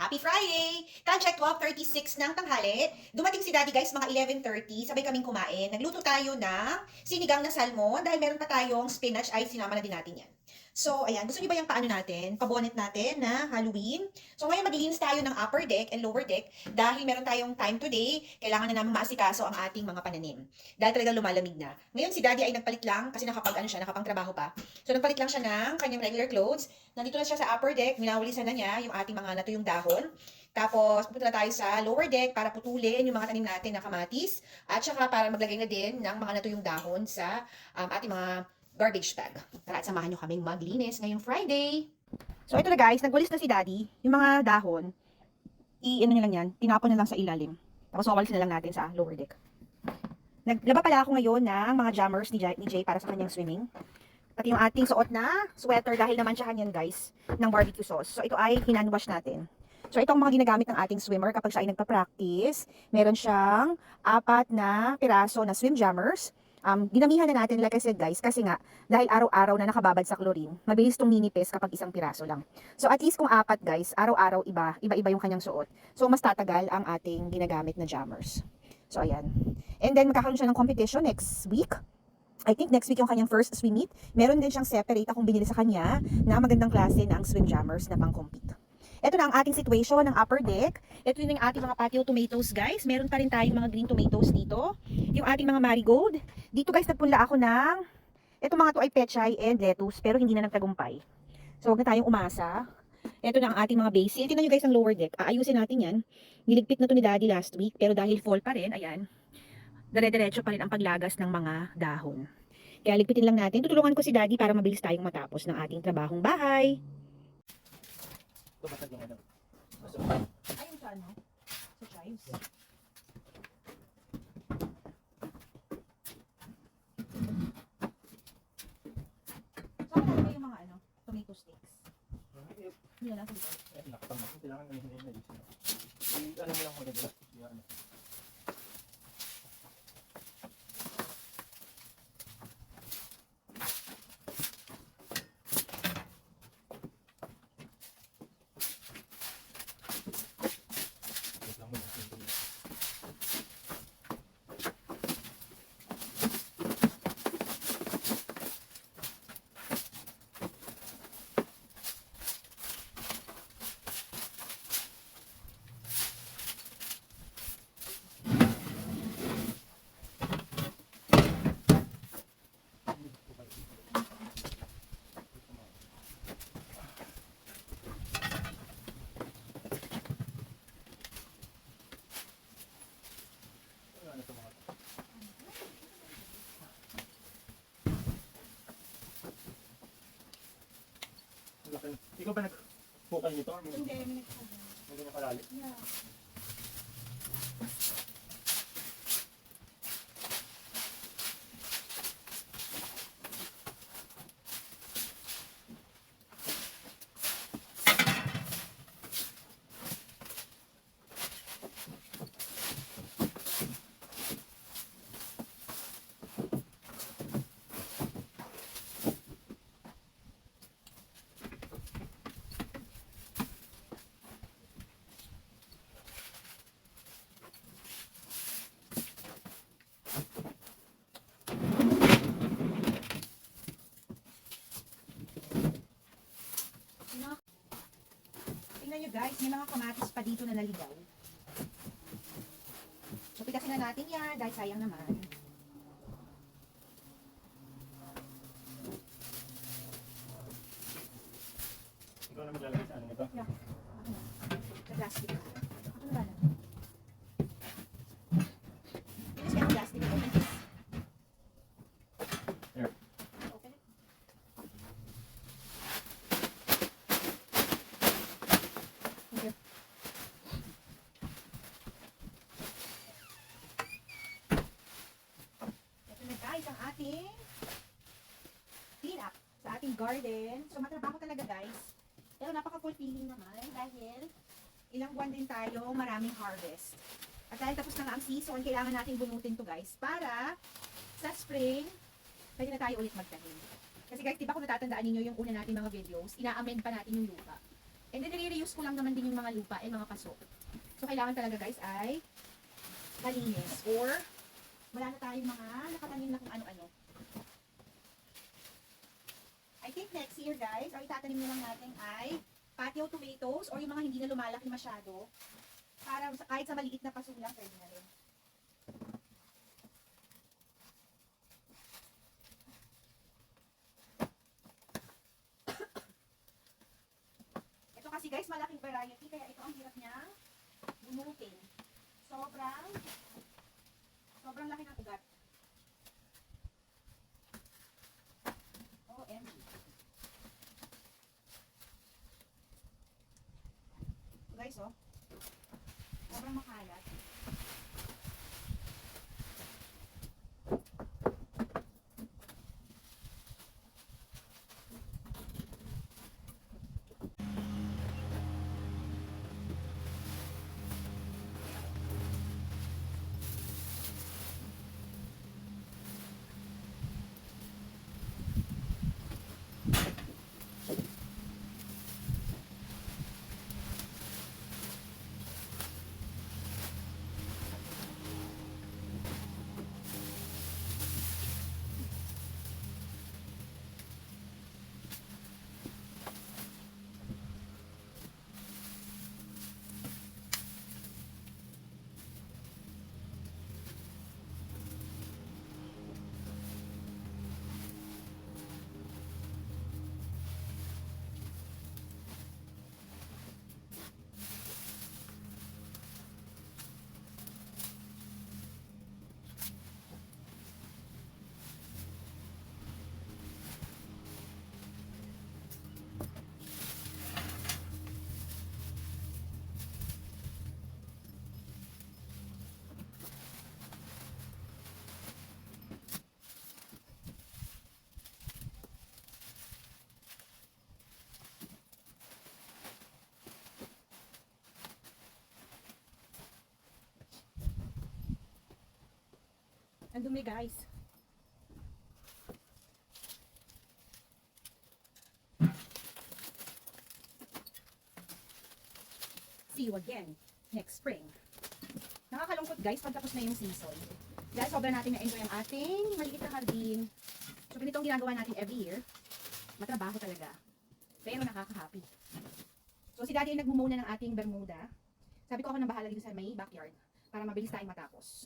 Happy Friday! Time check 12.36 ng tanghali. Dumating si Daddy guys mga 11.30. Sabay kaming kumain. Nagluto tayo ng sinigang na salmon. Dahil meron pa tayong spinach ay sinama na din natin yan. So, ayan. Gusto niyo ba yung paano natin? Pabonet natin na Halloween. So, ngayon maglilinis tayo ng upper deck and lower deck. Dahil meron tayong time today, kailangan na namin maasikaso ang ating mga pananim. Dahil talagang lumalamig na. Ngayon si Daddy ay nagpalit lang kasi nakapag ano siya, nakapang trabaho pa. So, nagpalit lang siya ng kanyang regular clothes. Nandito na siya sa upper deck, minawalisan na niya yung ating mga natuyong dahon. Tapos, pupunta na tayo sa lower deck para putulin yung mga tanim natin na kamatis. At saka para maglagay na din ng mga natuyong dahon sa um, ating mga garbage bag. Tara samahan nyo kaming maglinis ngayong Friday. So, ito na guys, nagwalis na si Daddy. Yung mga dahon, i-ano nyo lang yan, tinapon na lang sa ilalim. Tapos, wawalisin na lang natin sa lower deck. Naglaba pala ako ngayon ng mga jammers ni Jay, ni Jay para sa kanyang swimming. Pati yung ating suot na sweater dahil naman siya yan guys ng barbecue sauce. So ito ay hinanwash natin. So itong mga ginagamit ng ating swimmer kapag siya ay nagpa-practice, meron siyang apat na piraso na swim jammers. Um, ginamihan na natin like I said guys kasi nga dahil araw-araw na nakababad sa chlorine, mabilis tong ninipis kapag isang piraso lang. So at least kung apat guys, araw-araw iba, iba-iba yung kanyang suot. So mas tatagal ang ating ginagamit na jammers. So ayan. And then magkakaroon siya ng competition next week. I think next week yung kanyang first swim meet. Meron din siyang separate akong binili sa kanya na magandang klase ng swim jammers na pang-compete. Ito na ang ating situation ng upper deck. Ito yung ating mga patio tomatoes, guys. Meron pa rin tayong mga green tomatoes dito. Yung ating mga marigold. Dito, guys, nagpunla ako ng... Ito mga to ay pechay and lettuce, pero hindi na nagtagumpay. So, huwag na tayong umasa. Ito na ang ating mga basil. Tingnan nyo guys ang lower deck. Aayusin natin yan. Niligpit na to ni Daddy last week, pero dahil fall pa rin, ayan, dire-diretso pa rin ang paglagas ng mga dahon. Kaya ligpitin lang natin. Tutulungan ko si Daddy para mabilis tayong matapos ng ating trabahong bahay. Tumatag yung ano. Mas Ayun sa ano? Sa chives. So, ano na yung mga ano? Tomato sticks. Hindi na nasa likod. nakatama. Kailangan na hindi na Ano mo lang mo nila. Yung ano. Wait lang muna. Ano ano to mga to? Laki. Ikaw ba nag-hukay nito? Hindi, Hindi minute mo kalali? Yeah. Tingnan nyo guys, may mga kamatis pa dito na naligaw. So, pitasin na natin yan dahil sayang naman. Ikaw na maglalagay sa ano nito? Sa plastic. Ako na ba na? Bilis kayo ng plastic. Ito, bilis. Here. Open it. Okay. Ito na guys ang ating clean ating garden. So matrabaho talaga guys. Pero napaka-fulfilling naman dahil ilang buwan din tayo maraming harvest. At dahil tapos na nga ang season, kailangan natin bunutin to guys para sa spring, pwede na tayo ulit magtanim. Kasi guys, di ba kung natatandaan ninyo yung una natin mga videos, ina-amend pa natin yung lupa. And then, nire-reuse ko lang naman din yung mga lupa and mga paso. So, kailangan talaga guys ay malinis or wala na tayong mga nakatanim na kung ano-ano. I year guys, ang itatanim na lang natin ay patio tomatoes or yung mga hindi na lumalaki masyado. Para kahit sa maliit na paso lang, pwede na rin. Ito kasi guys, malaking variety, kaya ito ang hirap niyang bunutin. Sobrang, sobrang laki ng ugat. Guys, oh. Sobrang makalat. Ang dumi guys. See you again next spring. Nakakalungkot guys pag tapos na yung season. Dahil sobrang natin na-enjoy ang ating maliit na hardin. So ganito ang ginagawa natin every year. Matrabaho talaga. Pero nakaka-happy. So si daddy ay nagmumuna ng ating bermuda. Sabi ko ako nang bahala dito sa may backyard para mabilis tayong matapos.